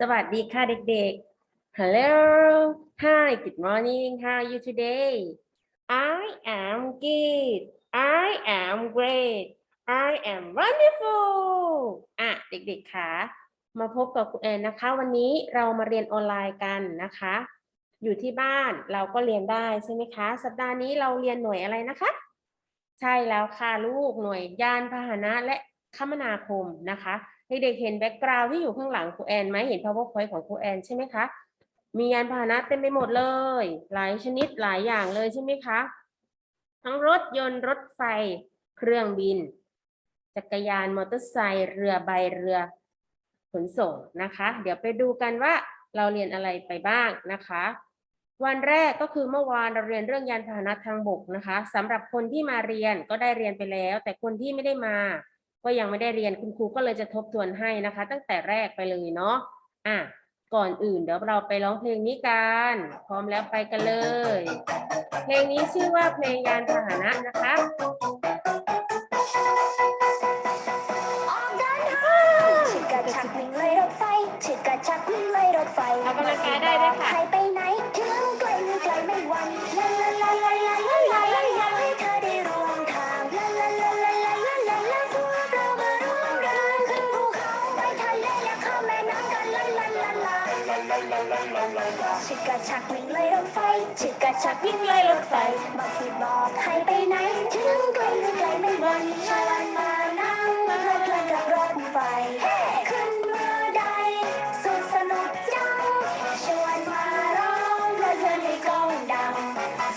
สวัสดีค่ะเด็กๆ Hello Hi Good morning How are you today I am good I am great I am wonderful อะเด็กๆค่ะมาพบกับครูแอนนะคะ วันนี้เรามาเรียนออนไลน์กันนะคะ อยู่ที่บ้านเราก็เรียนได้ใช่ไหมคะ สัปดาห์นี้เราเรียนหน่วยอะไรนะคะ ใช่แล้วค่ะลูกหน่วยยานพาหนะและคมนาคมนะคะ เด็กๆเห็นแบ็กกราวด์ที่อยู่ข้างหลังครูแอนไหมเห็น powerpoint ของครูแอนใช่ไหมคะ มียานพาหนะเต็มไปหมดเลย หลายชนิดหลายอย่างเลยใช่ไหมคะ ทั้งรถยนต์รถไฟ เครื่องบิน จักรยานมอเตอร์ไซค์เรือใบเรือขนส่งนะคะ เดี๋ยวไปดูกันว่าเราเรียนอะไรไปบ้างนะคะ วันแรกก็คือเมื่อวานเราเรียนเรื่องยานพาหนะทางบกนะคะสำหรับคนที่มาเรียนก็ได้เรียนไปแล้ว แต่คนที่ไม่ได้มา ก็ยังไม่ได้เรียนคุณครูก็เลยจะทบทวนให้นะคะ ตั้งแต่แรกไปเลยเนาะอะก่อนอื่นเดี๋ยวเราไปร้องเพลงนี้กัน พร้อมแล้วไปกันเลย เพลงนี้ชื่อว่าเพลงยานพาหนะนะคะออกเดินทางฉึกกระชักวิ่งเลยรถไฟฉึกกระชักวิ่งเลยรถไฟออกกำลังกายได้ด้วยค่ะใครไป ฉึกกระชักวิ่งเลยรถไฟฉึกกระชักวิ่งเลยรถไฟบอกสิบอกให้ไปไหนถึงไกลหรือไกลไม่วันชวนมานั่งเพลิดเพลินกับรถไฟขึ้นเรือใดสุดสนุกจังชวนมาร้องเพลิดเพลินให้กองดัง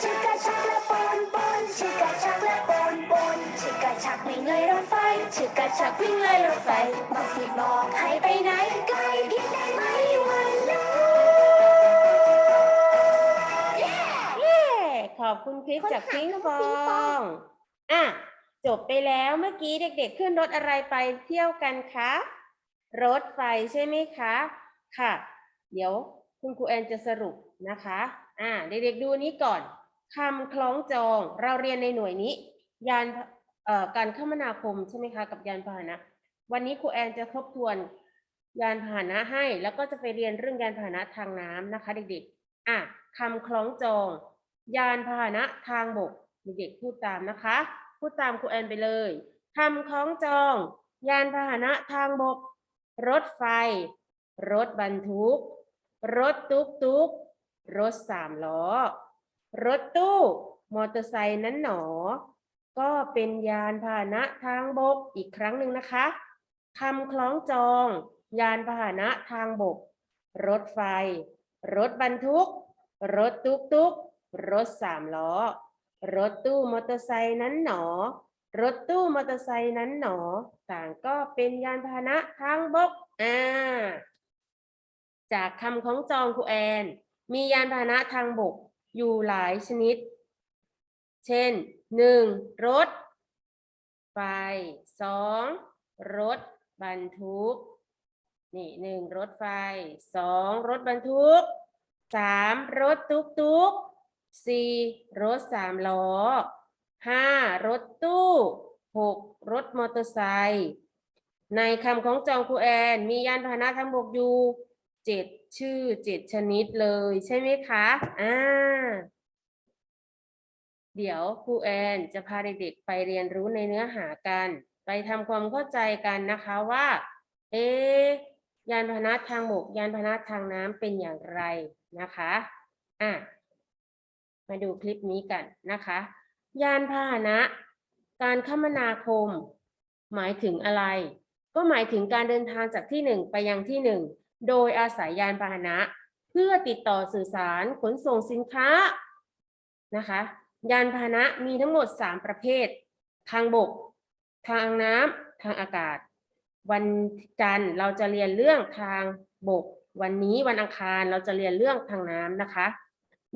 ชิกกระชักและปนปนชิกกระชักและปนปนชิกกระชักวิ่งเลยรถไฟชิกกระชักวิ่งเลยรถไฟบอกสิบอกให้ไปไหนไกลเพียงได้ อบคุณคลิปจากพิงฟองอะจบไปแล้วเมื่อกี้เด็กๆ ขึ้นรถอะไรไปเที่ยวกันคะ รถไฟใช่ไหมคะ ค่ะ เดี๋ยวคุณครูแอนจะสรุปนะคะ อ่า เด็กๆดูนี้ก่อนคำคล้องจอง เราเรียนในหน่วยนี้ ยานเอ่อการคมนาคมใช่ไหมคะ กับยานพาหนะ วันนี้ครูแอนจะทบทวนยานพาหนะให้ แล้วก็จะไปเรียนเรื่องยานพาหนะทางน้ำนะคะ เด็กๆ อะคำคล้องจอง ยานพาหนะทางบกเด็กๆพูดตามนะคะ พูดตามครูแอนไปเลยคำคล้องจอง ยานพาหนะทางบก รถไฟ รถบรรทุก รถตุ๊กตุ๊กรถสามล้อ รถตู้ มอเตอร์ไซค์นั้นหนอ ก็เป็นยานพาหนะทางบกอีกครั้งหนึ่งนะคะคำคล้องจอง ยานพาหนะทางบก รถไฟ รถบรรทุก รถตุ๊กตุ๊ก รถสามล้อ รถตู้มอเตอร์ไซค์นั้นหนอ รถตู้มอเตอร์ไซค์นั้นหนอ ต่างก็เป็นยานพาหนะทางบกอ่าจากคำของจองครูแอน มียานพาหนะทางบกอยู่หลายชนิด เช่นหนึ่งรถ ไฟสองรถบรรทุก นี่หนึ่งรถไฟสองรถบรรทุกสามรถตุ๊กตุ๊ก สี่รถสามล้อห้ารถตู้หกรถมอเตอร์ไซค์ในคำของจองครูแอน มียานพาหนะทางบกอยู่เจ็ดชื่อเจ็ดชนิดเลยใช่ไหมคะอ่าเดี๋ยวครูแอนจะพาเด็กๆไปเรียนรู้ในเนื้อหากัน ไปทำความเข้าใจกันนะคะว่า เอยานพาหนะทางบกยานพาหนะทางน้ำเป็นอย่างไรนะคะอะ มาดูคลิปนี้กันนะคะ ยานพาหนะ การคมนาคม หมายถึงอะไร ก็หมายถึงการเดินทางจากที่หนึ่งไปยังที่หนึ่งโดยอาศัยยานพาหนะ เพื่อติดต่อสื่อสารขนส่งสินค้านะคะ ยานพาหนะมีทั้งหมด 3 ประเภท ทางบก ทางน้ำทางอากาศ วันจันทร์เราจะเรียนเรื่องทางบก วันนี้วันอังคารเราจะเรียนเรื่องทางน้ำนะคะ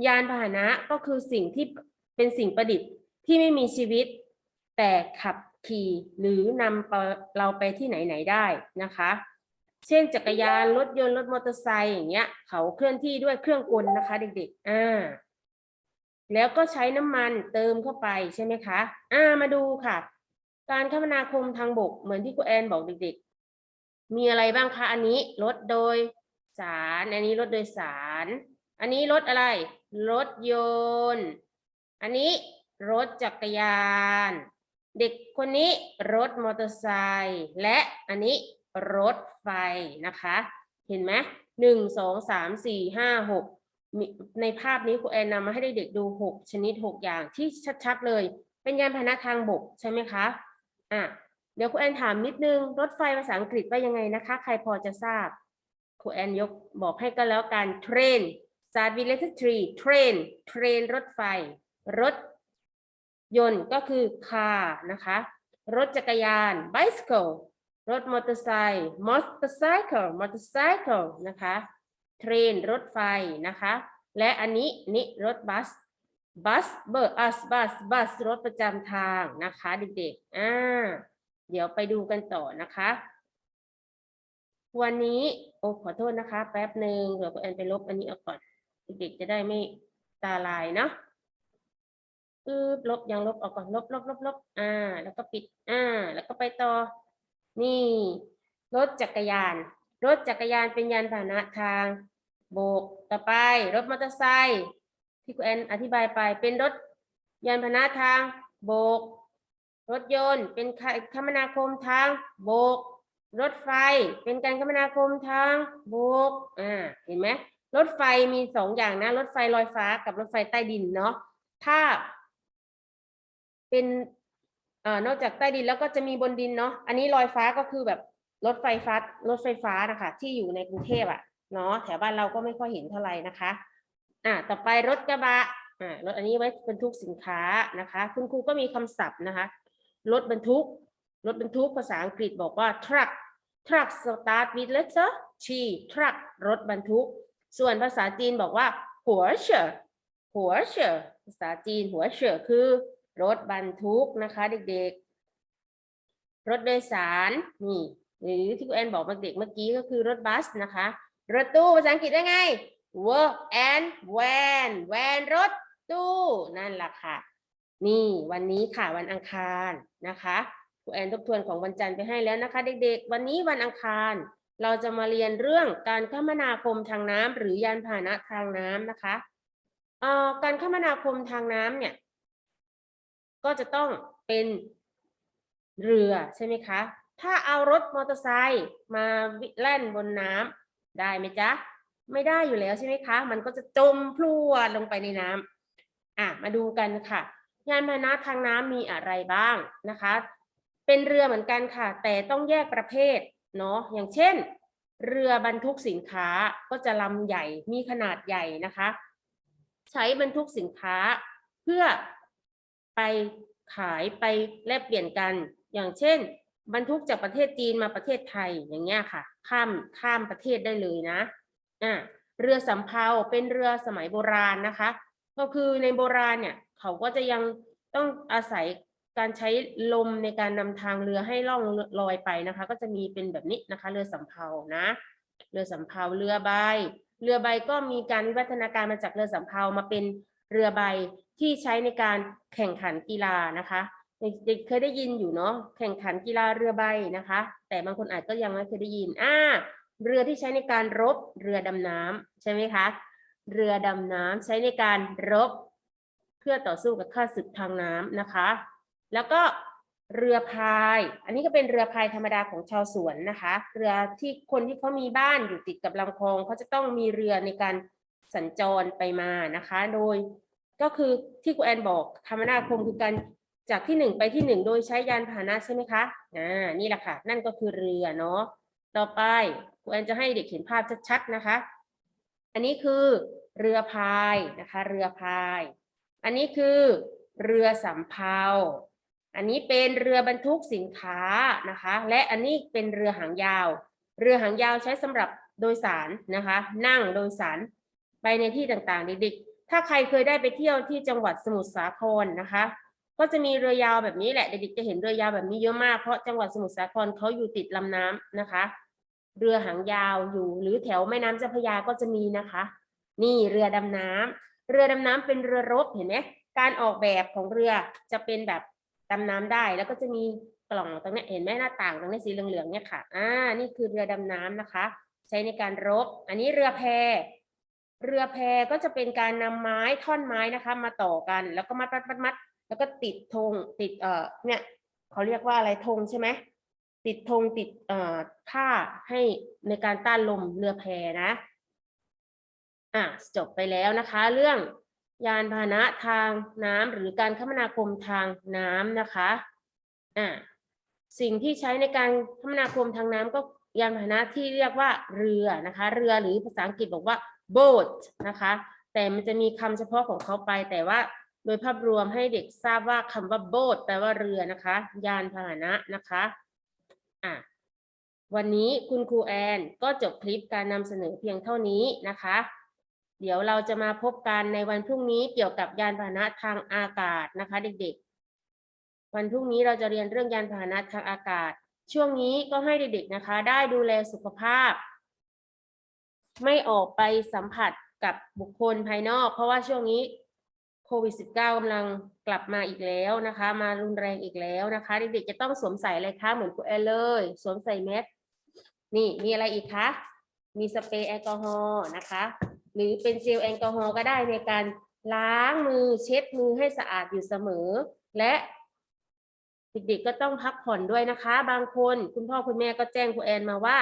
ยานพาหนะก็คือสิ่งที่เป็นสิ่งประดิษฐ์ที่ไม่มีชีวิต แต่ขับขี่หรือนำเราไปที่ไหนไหนๆได้นะคะ เช่นจักรยานรถยนต์รถมอเตอร์ไซค์อย่างเงี้ย เขาเคลื่อนที่ด้วยเครื่องกลนะคะเด็กๆอ่าแล้วก็ใช้น้ำมันเติมเข้าไปใช่ไหมคะอ่ามาดูค่ะ การคมนาคมทางบกเหมือนที่ครูแอนบอกเด็กๆ มีอะไรบ้างคะอันนี้รถโดยสาร อันนี้รถโดยสาร อันนี้รถอะไร รถยนต์ อันนี้รถจักรยาน เด็กคนนี้รถมอเตอร์ไซค์และอันนี้รถไฟนะคะ เห็นไหมหนึ่งสองสามสี่ห้าหกในภาพนี้ครูแอนนำมาให้เด็กๆดูหกชนิดหกอย่างที่ชัดๆเลย เป็นยานพาหนะทางบกใช่ไหมคะอะเดี๋ยวครูแอนถามนิดนึง รถไฟภาษาอังกฤษว่ายังไงนะคะ ใครพอจะทราบครูแอนยกบอกให้ก็แล้วกัน train start with letter three train train รถไฟ รถยนต์ก็คือ car นะคะ รถจักรยาน bicycle รถมอเตอร์ไซค์ motorcycle motorcycle นะคะเทรนรถไฟนะคะ และอันนี้นี่รถบัส บัสเบอร์อัสบัสบัสรถประจำทางนะคะเด็กๆ อ่า เดี๋ยวไปดูกันต่อนะคะ วันนี้ โอ้ขอโทษนะคะ แป๊บหนึ่งเดี๋ยวแอนไปลบอันนี้ออกก่อน เด็กๆจะได้ไม่ตาลายเนาะอืบลบยังลบออกก่อนลบลบลบลบอ่า แล้วก็ปิดอ่า แล้วก็ไปต่อ นี่รถจักรยาน รถจักรยานเป็นยานพาหนะทาง โบกต่อไป รถมอเตอร์ไซค์ที่คุณแอนอธิบายไปเป็นรถยานพาหนะทาง โบก รถยนต์เป็นคมนาคมทาง โบก รถไฟเป็นการคมนาคมทาง โบกอ่าเห็นไหม รถไฟมีสองอย่างนะ รถไฟลอยฟ้ากับรถไฟใต้ดินเนาะถ้า เป็นอ่อนอกจากใต้ดินแล้วก็จะมีบนดินเนาะอันนี้ลอยฟ้าก็คือแบบรถไฟฟ้ารถไฟฟ้านะคะ ที่อยู่ในกรุงเทพอะเนาะแถวบ้านเราก็ไม่ค่อยเห็นเท่าไหร่นะคะ อ่าต่อไปรถกระบะอ่ารถอันนี้ไว้บรรทุกสินค้านะคะ คุณครูก็มีคำศัพท์นะคะรถบรรทุกรถบรรทุกภาษาอังกฤษบอกว่า truck truck start with letter T truck รถบรรทุก ส่วนภาษาจีนบอกว่า หัวเฉอหัวเฉอภาษาจีน หัวเฉอคือรถบรรทุกนะคะเด็กๆ รถโดยสารนี่หรือที่คุณแอนบอกเด็กเมื่อกี้ก็คือรถบัสนะคะ รถตู้ภาษาอังกฤษได้ไง work and van van รถตู้นั่นแหละค่ะ นี่วันนี้ค่ะวันอังคารนะคะครูแอนทบทวนของวันจันทร์ไปให้แล้วนะคะ เด็กๆ วันนี้วันอังคาร เราจะมาเรียนเรื่องการคมนาคมทางน้ำหรือยานพาหนะทางน้ำนะคะเอ่อการคมนาคมทางน้ำเนี่ย ก็จะต้องเป็นเรือใช่ไหมคะ ถ้าเอารถมอเตอร์ไซค์มาวิแล่นบนน้ำได้ไหมจ๊ะ ไม่ได้อยู่แล้วใช่ไหมคะ มันก็จะจมพลวดลงไปในน้ำอะมาดูกันค่ะ ยานพาหนะทางน้ำมีอะไรบ้างนะคะ เป็นเรือเหมือนกันค่ะ แต่ต้องแยกประเภท เนาะอย่างเช่น เรือบรรทุกสินค้าก็จะลำใหญ่มีขนาดใหญ่นะคะ ใช้บรรทุกสินค้าเพื่อไปขายไปแลกเปลี่ยนกัน อย่างเช่น บรรทุกจากประเทศจีนมาประเทศไทยอย่างเงี้ยค่ะ ข้ามข้ามประเทศได้เลยนะอะเรือสำเภาเป็นเรือสมัยโบราณนะคะ ก็คือในโบราณเนี่ยเขาก็จะยังต้องอาศัย การใช้ลมในการนำทางเรือให้ล่องลอยไปนะคะ ก็จะมีเป็นแบบนี้นะคะ เรือสำเภานะ เรือสำเภาเรือใบ เรือใบก็มีการวิวัฒนาการมาจากเรือสำเภามาเป็นเรือใบที่ใช้ในการแข่งขันกีฬานะคะเด็กเคยได้ยินอยู่เนาะแข่งขันกีฬาเรือใบนะคะ แต่บางคนอาจก็ยังไม่เคยได้ยินอ่าเรือที่ใช้ในการรบเรือดำน้ำใช่ไหมคะเรือดำน้ำใช้ในการรบ เพื่อต่อสู้กับข้าศึกทางน้ำนะคะ แล้วก็เรือพาย อันนี้ก็เป็นเรือพายธรรมดาของชาวสวนนะคะ เรือที่คนที่เขามีบ้านอยู่ติดกับลำคลองเขาจะต้องมีเรือในการสัญจรไปมานะคะ โดยก็คือที่ครูแอนบอกคมนาคมคือการจากที่หนึ่งไปที่หนึ่งโดยใช้ยานพาหนะใช่ไหมคะอ่านี่แหละค่ะ นั่นก็คือเรือเนาะ ต่อไปครูแอนจะให้เด็กเห็นภาพชัดๆนะคะ อันนี้คือเรือพายนะคะ เรือพาย อันนี้คือเรือสำเภา อันนี้เป็นเรือบรรทุกสินค้านะคะ และอันนี้เป็นเรือหางยาว เรือหางยาวใช้สำหรับโดยสารนะคะ นั่งโดยสารไปในที่ต่างๆเด็กๆถ้าใครเคยได้ไปเที่ยวที่จังหวัดสมุทรสาครนะคะ ก็จะมีเรือยาวแบบนี้แหละเด็กๆจะเห็นเรือยาวแบบนี้เยอะมากเพราะจังหวัดสมุทรสาครเขาอยู่ติดลำน้ำนะคะ เรือหางยาวอยู่หรือแถวแม่น้ำเจ้าพระยาก็จะมีนะคะ นี่เรือดำน้ำเรือดำน้ำเป็นเรือรบเห็นไหมการออกแบบของเรือจะเป็นแบบ ดำน้ำได้แล้วก็จะมีกล่องตรงนี้เห็นไหมหน้าต่างตรงนี้สีเหลืองๆเนี่ยค่ะ อ่า นี่คือเรือดำน้ำนะคะ ใช้ในการรบ อันนี้เรือแพ เรือแพก็จะเป็นการนำไม้ท่อนไม้นะคะ มาต่อกันแล้วก็มัดมัดมัดมัดแล้วก็ติดธงติดเอ่อเนี่ยเขาเรียกว่าอะไรธงใช่ไหมติดธงติดเอ่อผ้าให้ในการต้านลมเรือแพนะ อะจบไปแล้วนะคะ เรื่อง ยานพาหนะทางน้ำหรือการคมนาคมทางน้ำนะคะอะสิ่งที่ใช้ในการคมนาคมทางน้ำก็ยานพาหนะที่เรียกว่าเรือนะคะ เรือหรือภาษาอังกฤษบอกว่า boat นะคะ แต่มันจะมีคำเฉพาะของเขาไปแต่ว่าโดยภาพรวมให้เด็กทราบว่าคำว่า boat แปลว่าเรือนะคะ ยานพาหนะนะคะอะวันนี้คุณครูแอนก็จบคลิปการนำเสนอเพียงเท่านี้นะคะ เดี๋ยวเราจะมาพบกันในวันพรุ่งนี้เกี่ยวกับยานพาหนะทางอากาศนะคะ เด็กๆ วันพรุ่งนี้เราจะเรียนเรื่องยานพาหนะทางอากาศ ช่วงนี้ก็ให้เด็กๆนะคะ ได้ดูแลสุขภาพ ไม่ออกไปสัมผัสกับบุคคลภายนอก เพราะว่าช่วงนี้โควิด -19 กำลังกลับมาอีกแล้วนะคะ มารุนแรงอีกแล้วนะคะ เด็กๆจะต้องสวมใส่อะไรคะเหมือนครูแอนเลย สวมใส่แมสนี่มีอะไรอีกคะมีสเปรย์แอลกอฮอล์นะคะ หรือเป็นเจลแอลกอฮอล์ก็ได้ในการล้างมือเช็ดมือให้สะอาดอยู่เสมอ และเด็กๆก็ต้องพักผ่อนด้วยนะคะ บางคนคุณพ่อคุณแม่ก็แจ้งครูแอนมาว่า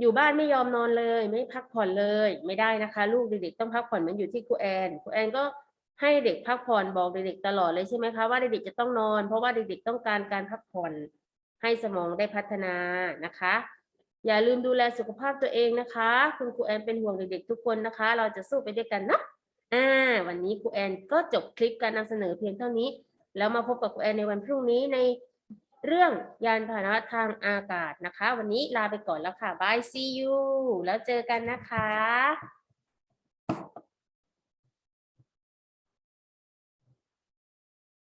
อยู่บ้านไม่ยอมนอนเลย ไม่พักผ่อนเลย ไม่ได้นะคะ ลูกเด็กๆต้องพักผ่อนมันอยู่ที่ครูแอนครูแอนก็ให้เด็กพักผ่อนบอกเด็กๆตลอดเลยใช่ไหมคะว่าเด็กๆจะต้องนอน เพราะว่าเด็กๆต้องการการพักผ่อนให้สมองได้พัฒนานะคะ อย่าลืมดูแลสุขภาพตัวเองนะคะ คุณครูแอนเป็นห่วงเด็กๆทุกคนนะคะ เราจะสู้ไปด้วยกันนะอ่าวันนี้ครูแอนก็จบคลิปการนำเสนอเพียงเท่านี้ แล้วมาพบกับครูแอนในวันพรุ่งนี้ในเรื่องยานพาหนะทางอากาศนะคะ วันนี้ลาไปก่อนแล้วค่ะบาย see you แล้วเจอกันนะคะ